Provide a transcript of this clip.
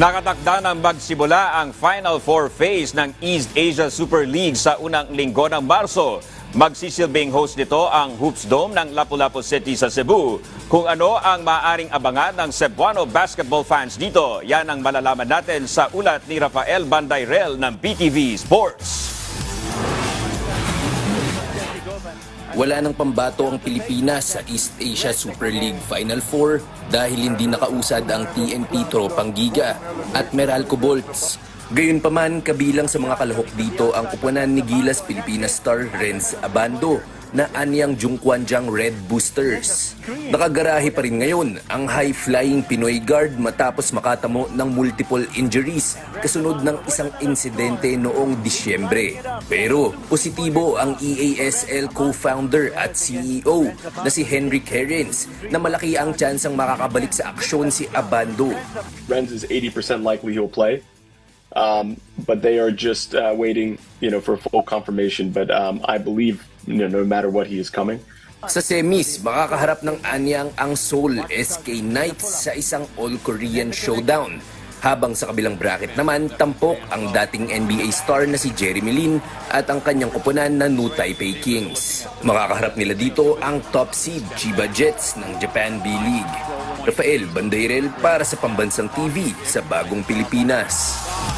Nakatakda ng magsimula ang Final Four phase ng East Asia Super League sa unang linggo ng Marso. Magsisilbing host nito ang Hoops Dome ng Lapu-Lapu City sa Cebu. Kung ano ang maaring abangan ng Cebuano basketball fans dito, yan ang malalaman natin sa ulat ni Rafael Bandayrel ng PTV Sports. Wala nang pambato ang Pilipinas sa East Asia Super League Final Four dahil hindi nakausad ang TNP Tropang Giga at Meralco Bolts. Gayunpaman, kabilang sa mga kalahok dito ang kupunan ni Gilas Pilipinas star Renz Abando na anyang Jungkwanjang Red Boosters. Nakagarahe pa rin ngayon ang high-flying Pinoy guard matapos makatamo ng multiple injuries kasunod ng isang insidente noong Disyembre. Pero positibo ang EASL co-founder at CEO na si Henrik Herens na malaki ang tsansang makakabalik sa aksyon si Abando. Renz is 80% likely he'll play. Um, but they are just uh, waiting, you know, for full confirmation. But um, I believe, you know, no matter what, he is coming. Sa semis, makakaharap ng anyang ang Seoul SK Knights sa isang All-Korean showdown. Habang sa kabilang bracket naman, tampok ang dating NBA star na si Jeremy Lin at ang kanyang kupunan na New Taipei Kings. Makakaharap nila dito ang top seed Chiba Jets ng Japan B-League. Rafael Bandairel para sa Pambansang TV sa Bagong Pilipinas.